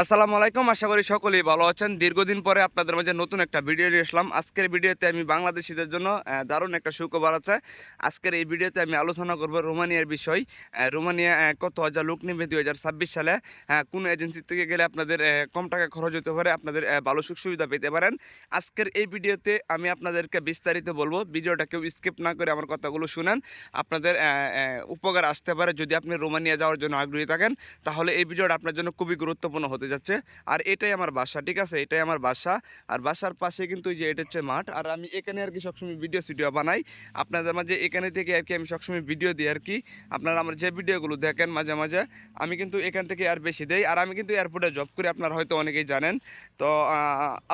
আসসালামু আলাইকুম, আশা করি সকলেই ভালো আছেন। দীর্ঘদিন পরে আপনাদের মাঝে নতুন একটা ভিডিও নিয়ে আসলাম। আজকের ভিডিওতে আমি বাংলাদেশিদের জন্য দারুণ একটা সুখবর আছে। আজকের এই ভিডিওতে আমি আলোচনা করব রোমানিয়ার বিষয়। রোমানিয়া কত হাজার লোক নেবে দুই হাজার ছাব্বিশ সালে? কোন এজেন্সি থেকে গেলে আপনাদের কম টাকা খরচ হতে পারে? আপনাদের ভালো সুখ সুবিধা পেতে পারেন। আজকের এই ভিডিওতে আমি আপনাদেরকে বিস্তারিত বলব। ভিডিওটা কেউ স্কিপ না করে আমার কথাগুলো শুনেন। আপনাদের উপকার আসতে পারে যদি আপনি রোমানিয়া যাওয়ার জন্য আগ্রহী থাকেন। তাহলে এই ভিডিওটা আপনার জন্য খুবই গুরুত্বপূর্ণ হতে যাচ্ছে। আর এটাই আমার বাসা, ঠিক আছে? এটাই আমার বাসা। আর বাসার পাশে কিন্তু যে এটা হচ্ছে মাঠ। আর আমি এখানে আর কি সবসময় ভিডিও সিডিও বানাই। আপনাদের মাঝে এখানে থেকে আর কি আমি সবসময় ভিডিও দিই আর কি। আপনারা আমার যে ভিডিওগুলো দেখেন মাঝে মাঝে, আমি কিন্তু এখান থেকে আর বেশি দেই। আর আমি কিন্তু এয়ারপোর্টে জব করি, আপনারা হয়তো অনেকেই জানেন। তো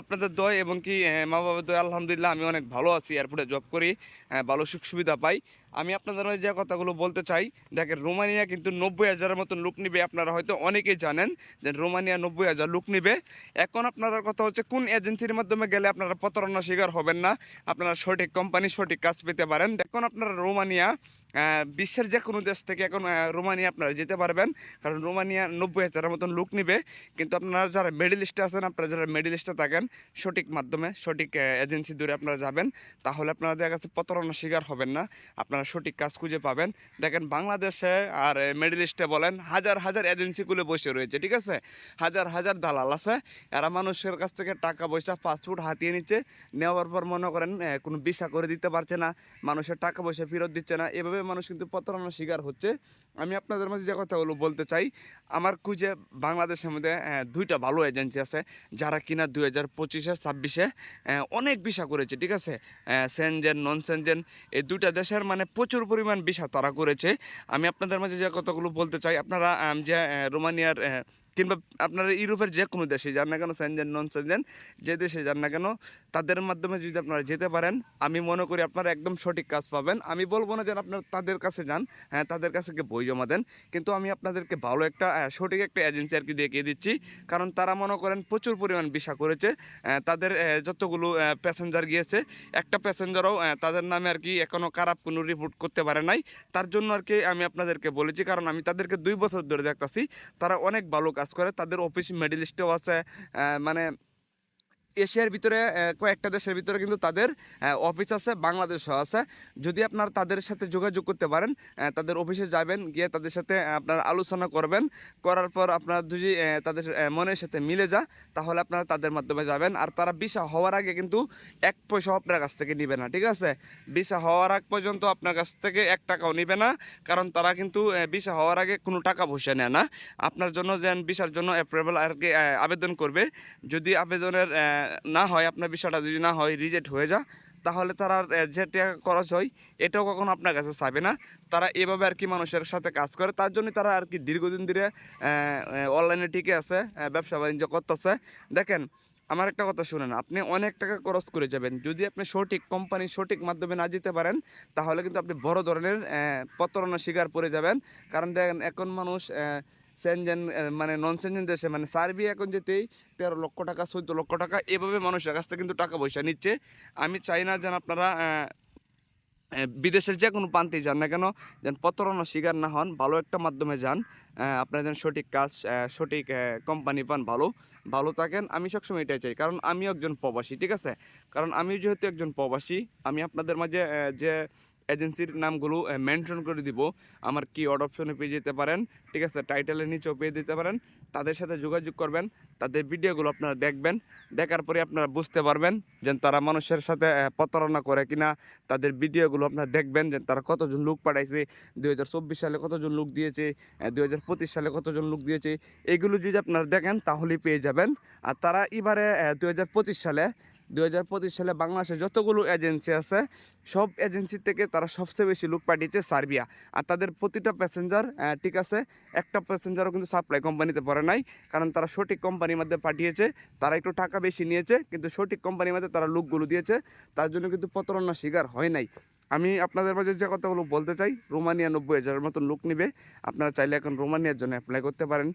আপনাদের দয় এবং কি মা বাবার দয়, আলহামদুলিল্লাহ, আমি অনেক ভালো আছি এয়ারপোর্টে জব করি। ভালো সুখ সুবিধা পাই। আমি আপনাদের মাঝে যে কথাগুলো বলতে চাই, দেখেন রোমানিয়া কিন্তু নব্বই হাজারের মতন লোক নিবে, আপনারা হয়তো অনেকেই জানেন যে রোমানিয়া নব্বই হাজার লোক নিবে। এখন আপনারা কথা হচ্ছে কোন এজেন্সির মাধ্যমে গেলে আপনারা প্রতারণা শিকার হবেন না, আপনারা সঠিক কোম্পানি সঠিক কাজ পেতে পারেন। এখন আপনারা রোমানিয়া বিশ্বের যে কোনো দেশ থেকে এখন রোমানিয়া আপনারা যেতে পারবেন, কারণ রোমানিয়া নব্বই হাজারের মতন লোক নিবে। কিন্তু আপনারা যারা মিডিল ইস্টে আছেন, আপনারা যারা মিডিল ইস্টে থাকেন, সঠিক মাধ্যমে, সঠিক এজেন্সি দূরে আপনারা যাবেন, তাহলে আপনারা দেখা যাচ্ছে প্রতারণা শিকার হবেন না। আপনারা সঠিক কাজ খুঁজে পাবেন। দেখেন বাংলাদেশে আর মিডিল ইস্টে বলেন, হাজার হাজার এজেন্সিগুলো বসে রয়েছে, ঠিক আছে? হাজার হাজার দালাল আছে। এরা মানুষের কাছ থেকে টাকা পয়সা ফাস্টফুড হাতিয়ে নিচ্ছে। নেওয়ার পর মনে করেন কোনো বিশা করে দিতে পারছে না। মানুষের টাকা পয়সা ফেরত দিচ্ছে না। এভাবে মানুষ কিন্তু প্রতারণার শিকার হচ্ছে। আমি আপনাদের মাঝে যে কথাগুলো বলতে চাই, আমার খুঁজে বাংলাদেশের মধ্যে দুইটা ভালো এজেন্সি আছে, যারা কিনা দুই হাজার পঁচিশে, ছাব্বিশে অনেক ভিসা করেছে, ঠিক আছে? সেনজেন নন সেনজেন এই দুইটা দেশের মানে প্রচুর পরিমাণ ভিসা তারা করেছে। আমি আপনাদের মাঝে যে কথাগুলো বলতে চাই, আপনারা যে রোমানিয়ার কিংবা আপনারা ইউরোপের যে কোনো দেশে যান না কেন, সেনজেন নন সেনজেন যে দেশে যান না কেন, তাদের মাধ্যমে যদি আপনারা যেতে পারেন, আমি মনে করি আপনারা একদম সঠিক কাজ পাবেন। আমি বলব না যে আপনারা তাদের কাছে যান হ্যাঁ তাদের কাছে গিয়ে বই জমা দেন। কিন্তু আমি আপনাদেরকে ভালো একটা সঠিক একটা এজেন্সি আর কি দেখিয়ে দিচ্ছি। কারণ তারা মনে করেন প্রচুর পরিমাণ ভিসা করেছে। তাদের যতগুলো প্যাসেঞ্জার গিয়েছে, একটা প্যাসেঞ্জারও তাদের নামে আর কি এখনও খারাপ কোনো রিপোর্ট করতে পারে নাই। তার জন্য আর কি আমি আপনাদেরকে বলেছি, কারণ আমি তাদেরকে দুই বছর ধরে দেখতাছি। তারা অনেক ভালো কাজ করে, তাদের অফিস মেডেল লিস্টেও আছে মানে এশিয়ার ভিতরে কয়েকটা দেশের ভিতরে কিন্তু তাদের অফিস আছে বাংলাদেশও আছে। যদি আপনার তাদের সাথে যোগাযোগ করতে পারেন তাদের অফিসে যাবেন, গিয়ে তাদের সাথে আপনার আলোচনা করবেন। করার পর আপনার যদি তাদের মনের সাথে মিলে যা, তাহলে আপনারা তাদের মাধ্যমে যাবেন। আর তারা ভিসা হওয়ার আগে কিন্তু এক পয়সা আপনার কাছ থেকে নিবে না, ঠিক আছে? ভিসা হওয়ার আগ পর্যন্ত আপনার কাছ থেকে এক টাকাও নিবে না, কারণ তারা কিন্তু ভিসা হওয়ার আগে কোনো টাকা পয়সা নেয় না। আপনার জন্য যেন ভিসার জন্য অ্যাপ্রুভেল আর কি আবেদন করবে। যদি আবেদনের না হয়, আপনার বিষয়টা যদি না হয় রিজেক্ট হয়ে যা, তাহলে তারা যে টাকা খরচ হয়, এটাও কখনো আপনার কাছে চাইবে না। তারা এভাবে আর কি মানুষের সাথে কাজ করে, তার জন্য তারা আর কি দীর্ঘদিন ধরে অনলাইনে টিকে আছে ব্যবসা বাণিজ্য করতেছে। দেখেন, আমার একটা কথা শুনেন, আপনি অনেক টাকা খরচ করে যাবেন। যদি আপনি সঠিক কোম্পানি সঠিক মাধ্যমে না যেতে পারেন, তাহলে কিন্তু আপনি বড় ধরনের প্রতারণার শিকার পড়ে যাবেন। কারণ দেখেন, এখন মানুষ সেনজেন মানে নন সেনজেন দেশে মানে সার্বিয়া এখন যেতেই তেরো লক্ষ টাকা, চোদ্দ লক্ষ টাকা, এভাবে মানুষের কাছ থেকে কিন্তু টাকা পয়সা নিচ্ছে। আমি চাই না যেন আপনারা বিদেশের যে কোনো প্রান্তেই যান না কেন, যেন প্রতারণার শিকার না হন, ভালো একটা মাধ্যমে যান আপনারা যেন সঠিক কাজ সঠিক কোম্পানি পান, ভালো ভালো থাকেন। আমি সবসময় এটাই চাই, কারণ আমিও একজন প্রবাসী, ঠিক আছে? কারণ আমি যেহেতু একজন প্রবাসী, আমি আপনাদের মাঝে যে এজেন্সির নামগুলো মেনশন করে দিব। আমার কি অড অপশনে পেয়ে যেতে পারেন। ঠিক আছে টাইটেলের নিচেও পেয়ে দিতে পারেন। তাদের সাথে যোগাযোগ করবেন। তাদের ভিডিওগুলো আপনারা দেখবেন। দেখার পরে আপনারা বুঝতে পারবেন যে তারা মানুষের সাথে প্রতারণা করে কিনা। তাদের ভিডিওগুলো আপনারা দেখবেন যে তারা কতজন লোক পাঠাইছে দু হাজার চব্বিশ সালে কতজন লোক দিয়েছে দু হাজার পঁচিশ সালে কতজন লোক দিয়েছে। এগুলো যদি আপনারা দেখেন, তাহলেই পেয়ে যাবেন। আর তারা এবারে দু হাজার পঁচিশ সালে দু হাজার পঁচিশ সালে বাংলাদেশে যতগুলো এজেন্সি আছে সব এজেন্সি থেকে তারা সবচেয়ে বেশি লোক পাঠিয়েছে সার্বিয়া। আর তাদের প্রতিটা প্যাসেঞ্জার ঠিক আছে, একটা প্যাসেঞ্জারও কিন্তু সাপ্লাই কোম্পানিতে পড়ে নাই, কারণ তারা সঠিক কোম্পানির মধ্যে পাঠিয়েছে, তারা একটু টাকা বেশি নিয়েছে, কিন্তু সঠিক কোম্পানির মধ্যে তারা লোকগুলো দিয়েছে, তার জন্য কিন্তু প্রতারণার শিকার হয় নাই। আমি আপনাদের মাঝে যে কথাগুলো বলতে চাই, রোমানিয়া নব্বই হাজারের মতন লোক নিবে। আপনারা চাইলে এখন রোমানিয়ার জন্য অ্যাপ্লাই করতে পারেন।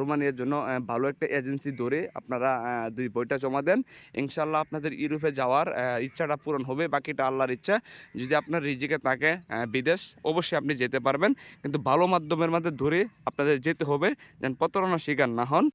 রোমানিয়ার জন্য ভালো একটা এজেন্সি ধরে আপনারা দুই বইটা জমা দেন। ইনশাল্লাহ আপনাদের ইউরোপে যাওয়ার ইচ্ছাটা পূরণ হবে, বাকিটা আল্লাহর ইচ্ছা। যদি আপনার রিজিকে থাকে বিদেশ, অবশ্যই আপনি যেতে পারবেন। কিন্তু ভালো মাধ্যমের মধ্যে ধরে আপনাদের যেতে হবে যেন প্রতারণার শিকার না হন।